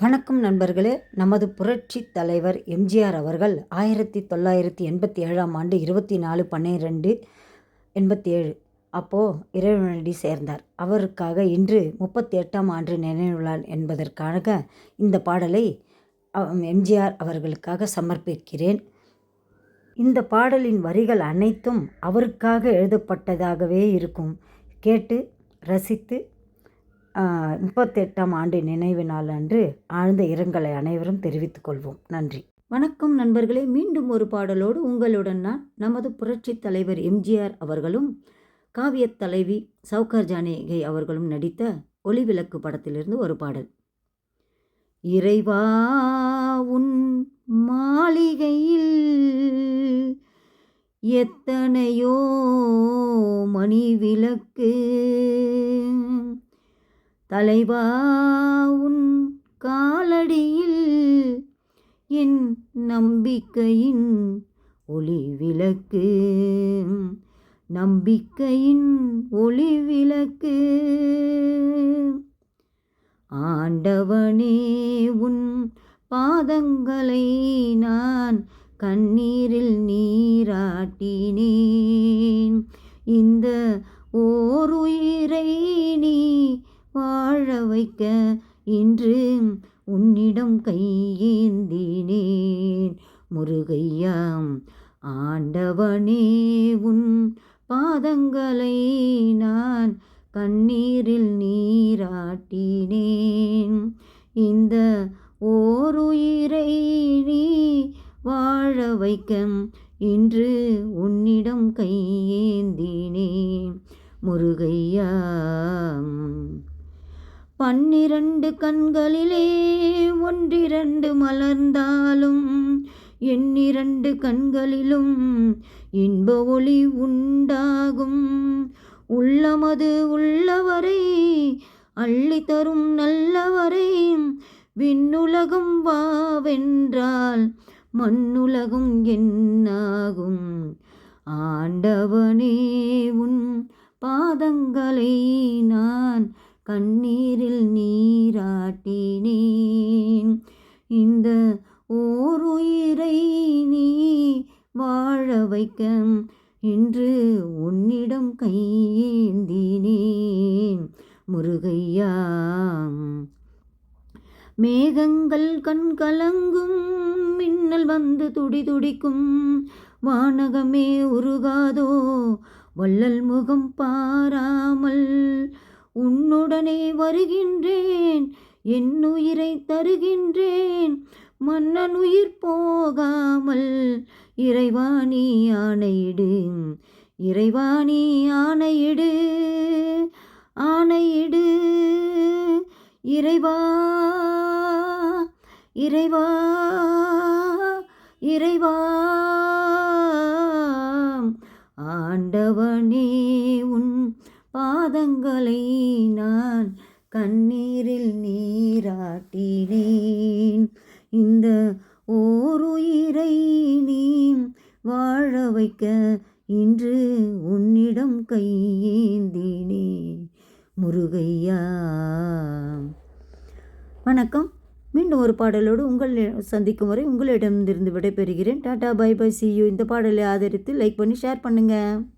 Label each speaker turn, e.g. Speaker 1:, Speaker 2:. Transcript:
Speaker 1: வணக்கம் நண்பர்களே. நமது புரட்சி தலைவர் எம்ஜிஆர் அவர்கள் ஆயிரத்தி தொள்ளாயிரத்தி எண்பத்தி ஏழாம் ஆண்டு இருபத்தி நாலு பன்னிரெண்டு எண்பத்தி ஏழு அப்போது இறைவனடி சேர்ந்தார். அவருக்காக இன்று முப்பத்தி எட்டாம் ஆண்டு நினைவு என்பதற்காக இந்த பாடலை எம்ஜிஆர் அவர்களுக்காக சமர்ப்பிக்கிறேன். இந்த பாடலின் வரிகள் அனைத்தும் அவருக்காக எழுதப்பட்டதாகவே இருக்கும். கேட்டு ரசித்து முப்பத்தெட்டாம் ஆண்டு நினைவு நாள் அன்று ஆழ்ந்த இரங்கலை அனைவரும் தெரிவித்துக் கொள்வோம். நன்றி. வணக்கம் நண்பர்களே. மீண்டும் ஒரு பாடலோடு உங்களுடன் நான் நமது புரட்சித் தலைவர் எம்ஜிஆர் அவர்களும் காவியத் தலைவி சவுகார் ஜானகி அவர்களும் நடித்த ஒளிவிளக்கு படத்திலிருந்து ஒரு பாடல். இறைவா உன் மாளிகையில் எத்தனையோ மணி விளக்கு தலைவா உன் காலடியில் என் நம்பிக்கையின் ஒளி விளக்கு நம்பிக்கையின் ஒளி விளக்கு ஆண்டவனே உன் பாதங்களை நான் கண்ணீரில் நீராட்டினேன். இந்த ஓர் உயிரை நீ வாழ வைக்க இன்று உன்னிடம் கையேந்தினேன் முருகையாம் ஆண்டவனே உன் பாதங்களை நான் கண்ணீரில் நீராட்டினேன். இந்த ஓருயிரை நீ வாழ வைக்க இன்று உன்னிடம் கையேந்தினேன் முருகையா பன்னிரண்டு கண்களிலே ஒன்றிரண்டு மலர்ந்தாலும் எண்ணிரண்டு கண்களிலும் இன்ப ஒளி உண்டாகும். உள்ளமது உள்ளவரை அள்ளி தரும் நல்லவரை விண்ணுலகம் வாவென்றால் மண்ணுலகம் என்னாகும்? ஆண்டவனே உன் பாதங்களை நான் கண்ணீரில் நீராட்டினேன். இந்த ஓர் உயிரை நீ வாழ வைக்க இன்று உன்னிடம் கையேந்தினேன். முருகையா மேகங்கள் கண் கலங்கும் மின்னல் வந்து துடி துடிக்கும். வானகமே உருகாதோ வள்ளல் முகம் பாராம உடனே வருகின்றேன். என் உயிரை தருகின்றேன். மன்னன் உயிர் போகாமல் இறைவாணி ஆணையிடு. இறைவாணி ஆணையிடு. ஆணையிடு. இறைவா இறைவா இறைவா. ஆண்டவனே பாதங்களை நான் கண்ணீரில் நீராட்டினேன். இந்த ஓருயிரை நீ வாழ வைக்க இன்று உன்னிடம் கையேந்தினே. முருகையா. வணக்கம். மீண்டும் ஒரு பாடலோடு உங்கள் சந்திக்கும் வரை உங்களிடமிருந்து விடைபெறுகிறேன். Tata bye bye see you. இந்த பாடலை ஆதரித்து லைக் பண்ணி ஷேர் பண்ணுங்கள்